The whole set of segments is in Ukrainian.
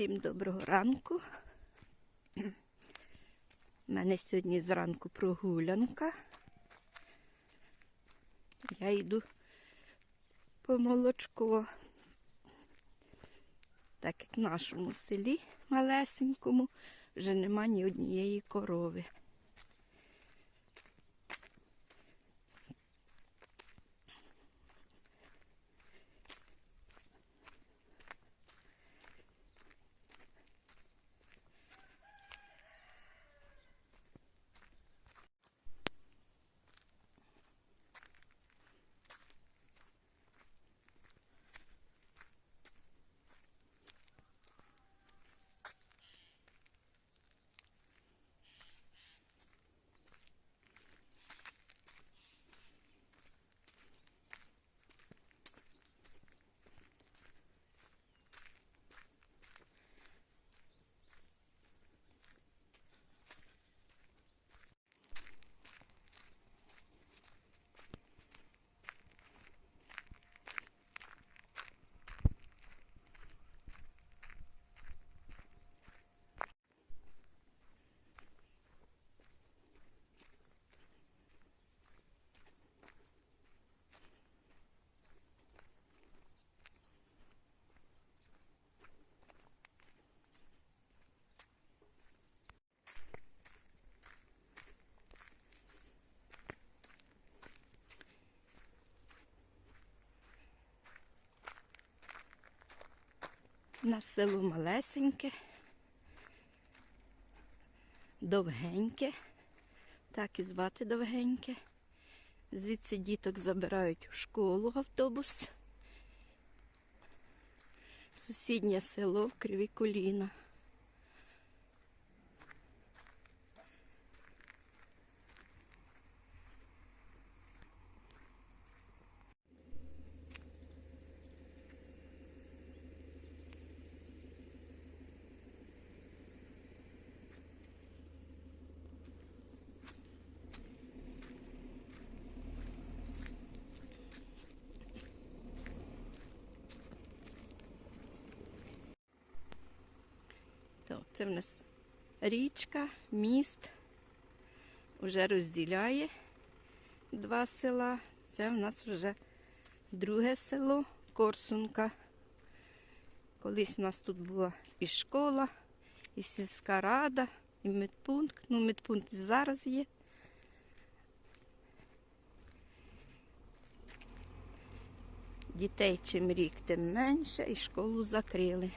Всім доброго ранку. У мене сьогодні зранку прогулянка. Я йду по молочко. Так як в нашому селі малесенькому вже нема ні однієї корови. У нас село малесеньке, довгеньке, так і звати довгеньке. Звідси діток забирають у школу автобус. Сусіднє село в Криві Коліна. То, це в нас річка, міст. Вже розділяє два села. Це в нас вже друге село Корсунка. Колись у нас тут була і школа, і сільська рада, і медпункт. Ну, медпункт зараз є. Дітей чим рік, тим менше, і школу закрили.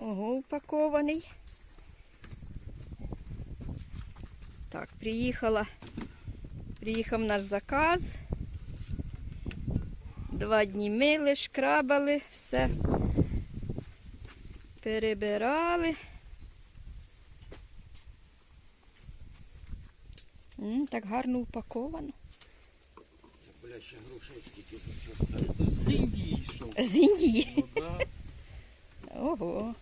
Ого, упакований. Так, приїхала. Приїхав наш заказ. Два дні мили, шкрабали, все перебирали. М, так гарно упаковано. Бля, ще грошей скільки це з Індії йшов. З Індії. Ну. Ого.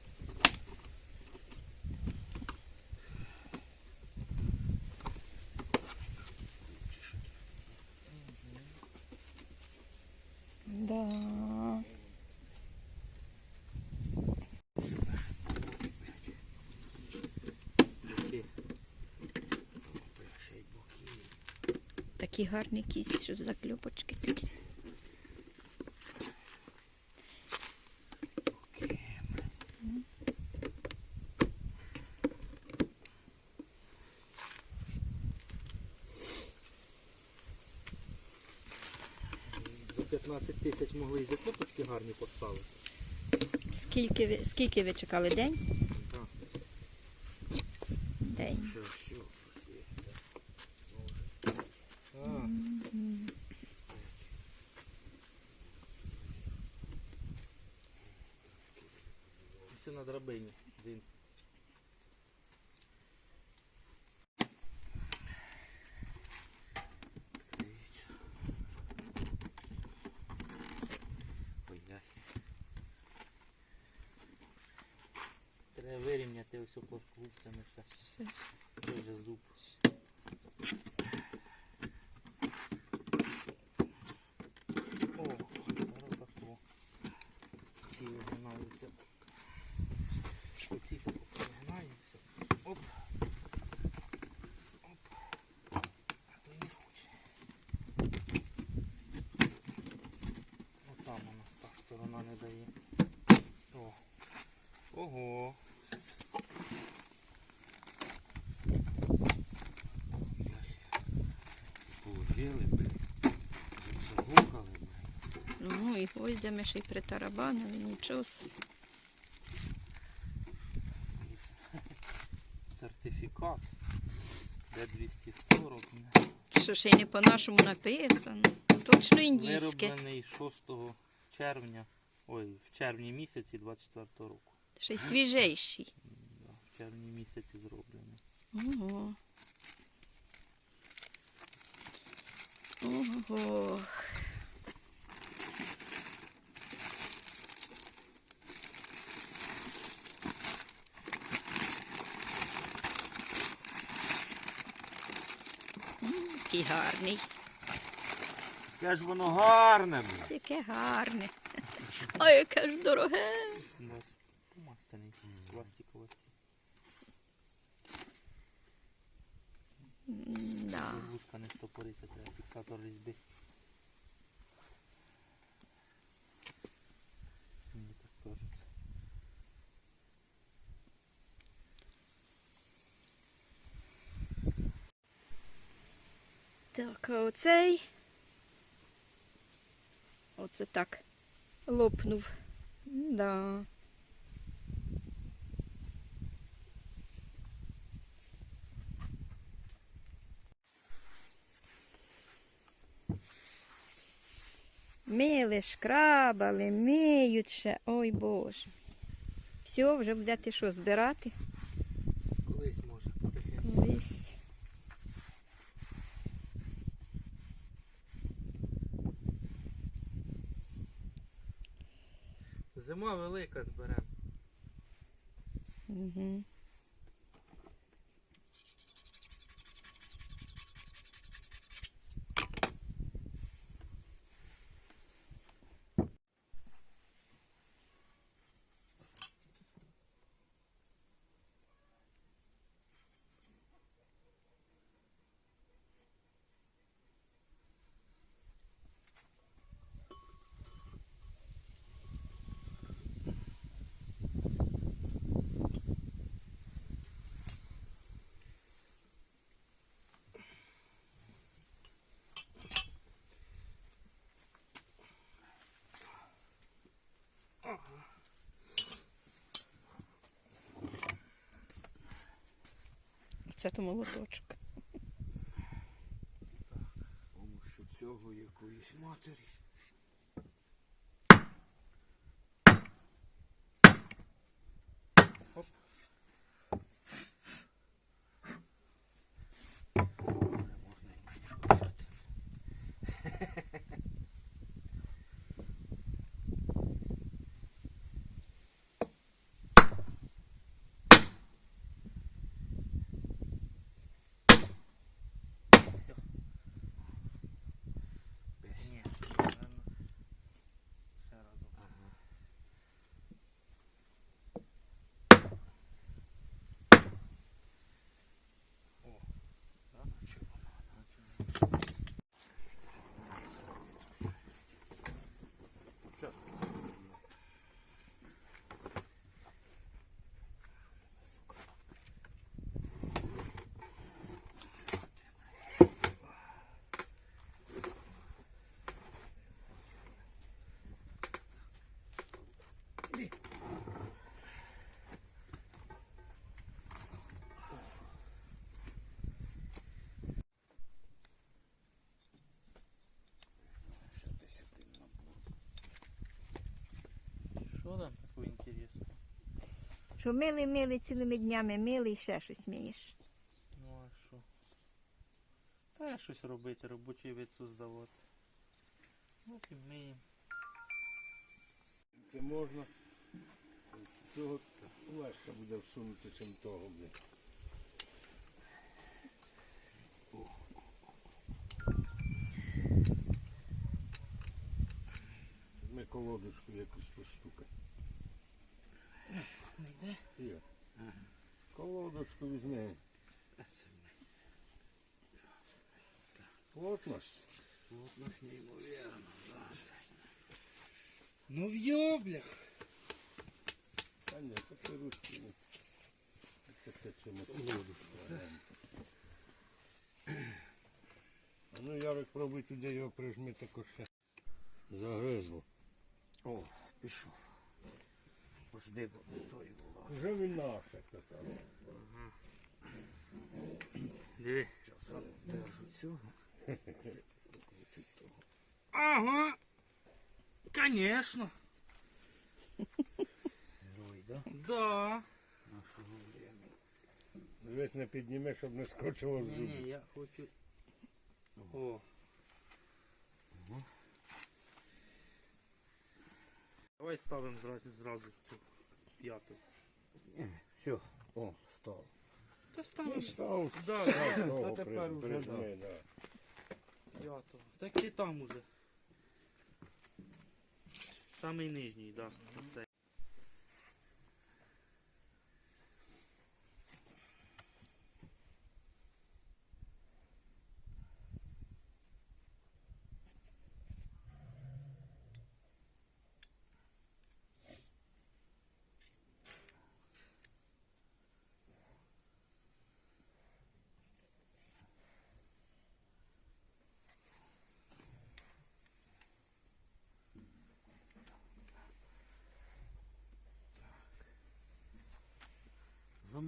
Да. Такі. Бля, ще й боки. Такі гарні кість, що закльопочки такі. За 15 тисяч могли і заклепочки гарні поставити. Скільки ви, скільки ви чекали? День? Так. День. Все, все. А, все на драбині. Він. Дивіться. Ой, яхи. Треба ось плоскогубцями ще. Це вже зуб. О, зараз тако. Ці вигинаються. Оці вигинаються. Оп. Отам вона, та сторона не дає. О. Ого. Гвоздями ще й притарабанили, нічого. Сертифікат. Д240. Що ще й не по-нашому написано. Точно індійське. Вироблений 6 червня. Ой, в червні місяці 24 року. Ще й свіжейший. Да, в червні місяці зроблений. Ого. Ого. М, Який гарний. Яке ж воно гарне. Яке гарне. Ой, яке ж дороге. Да. Вузка не стопориться, треба фіксатор різьби. Так, а оцей. Оце так. Лопнув. Да. Мили, шкрабали, миють. Ой Боже. Все, вже будете що збирати? Колись може потихеньку. Колись. Зима велика зберемо. Угу. Це то молоточок. Тому що цього якоїсь матері. Що там такого інтересного? Що мили, мили цілими днями, мили і ще щось мієш. Ну а що? Та я щось робити, робочий вид создавати. Ну і миємо. Це можна. Цього легше буде всунути, чим того. блін. Колодочку якусь постукаємо. Не йде? Є. Колодочку візьми. Плотність. Плотно неймовірно. Ну в'йо, бля. Та ні, то ти ручки не. Це чимось. Колодочку. А ну Ярик пробуй туди його прижми також ще. Загризло. О, пішов. Пожди, бо той була. Вже він наш, як то кажуть. Диви. Зараз держу цього. Ага. Конечно. Герой, да? Да. Нашого времени. Дивись, не підніми, щоб не скочило з Ні, зубів. ні, я хочу. О. Давай ставимо зразу, зразу цю п'яту. Ні, все, о, став. Та ставимо. Став, Да, став да, того Та тепер уже, прижми, да. п'яту. Так ти там уже. Самий нижній, да. Оцей.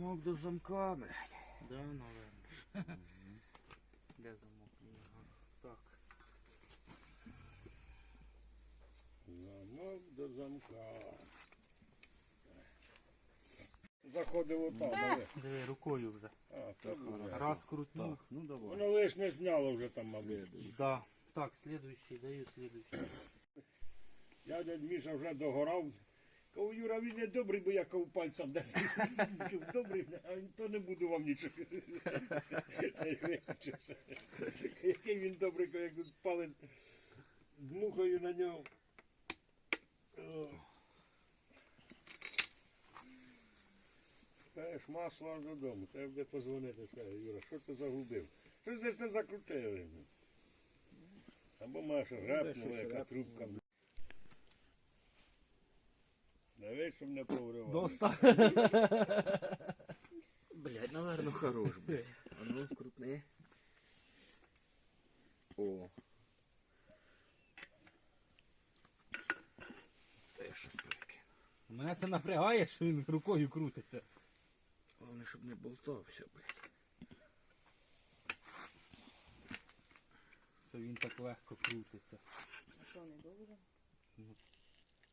Замок до замка, блядь. Да, наверное. Де замок? Ага. Так. Замок до замка. Заходило там, але. Диви, рукою вже. А, так. Раз крутнув. Так, ну давай. Воно лиш не зняло вже там, мабуть. Да. Так, следующий, даю следующий. Я дядь Міша вже догорав. Кажу, Юра, він не добрий, бо я кав пальцем десь. Добрий, а він то не буду вам нічого. Та й виключився. Який він добрий, коли як тут палець дмухаю на нього. О. Кажеш, масло аж додому. Треба буде позвонити, скаже, Юра, що ти загубив? Щось десь не закрутили. Або Маша грапнула, яка грапнуло. Дивись, щоб не повривав. Доста. Блядь, наверно, хорош, блядь. А ну, крутни. О. Та я щось перекину. Мене це напрягає, що він рукою крутиться. Головне, щоб не болтався, блядь. Що він так легко крутиться. А що, не довго?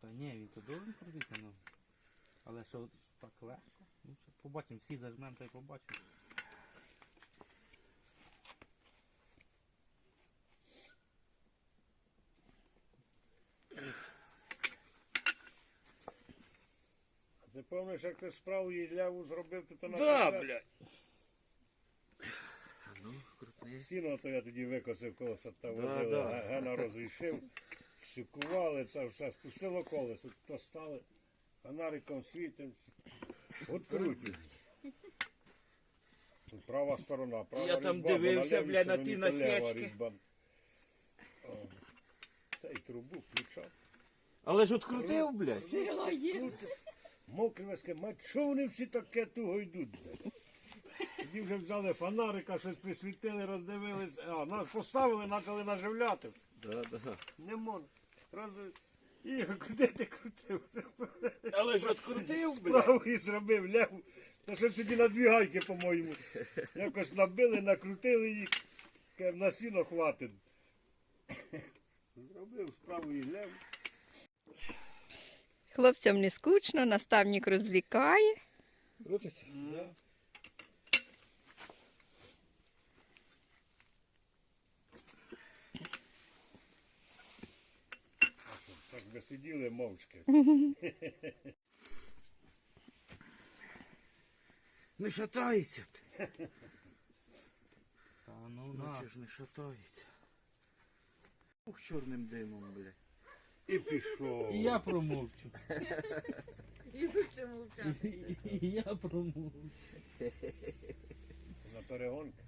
Та ні, він то довго крутиться, ну. Але що так легко. Ну, що, побачимо, всі зажмемо та й побачимо. А ти пам'ятаєш, як ти справу і ляву зробив, то то на Да, кінця- блядь. А ну, крутни. Сіно то я тоді викосив колесо та Да, возили, да. гена розрішив, сюкували, це все, спустило колесо, то стали, фонариком світим. От. Тут Права сторона, права Я там різьба, бо дивився, лівій бля, на стороні ті то лева насічки. різьба. О, Цей трубу включав. Але ж открутив, блядь. Мокрі вески, мать, що вони всі таке туго йдуть? блядь? Тоді вже взяли фонарика, щось присвітили, роздивились, а нас поставили, почали наживляти. Да, да. Не можна. Роз... Ігор, куди ти крутив? Але ж открутив, блядь. Справу і зробив леву. Та що тоді на дві гайки, по-моєму. Якось набили, накрутили їх. Каже, На сіно хватить. Зробив справу і леву. Хлопцям не скучно, наставник розвлікає. Крутиться? Да. Так би сиділи мовчки. Не шатається. Та ну Ну на. ж не шатається. Ух, чорним димом, бля. І пішов. І я промовчу. І я промовчу. На перегонку.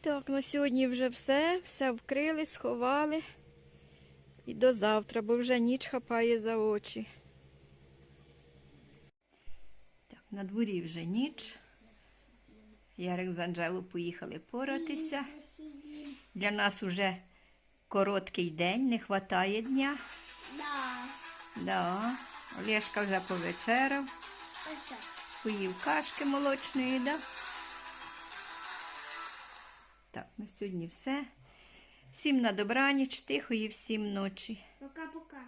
Так, на сьогодні вже все, все вкрили, сховали. І до завтра, бо вже ніч хапає за очі. Так, на дворі вже ніч. Ярик з Анжелою поїхали поратися. Для нас уже короткий день, не вистачає дня. Да. Да. Олешка вже повечеряв, поїв кашки молочної, да? Так, на сьогодні все. Всім на добраніч, тихої всім ночі. Пока-пока.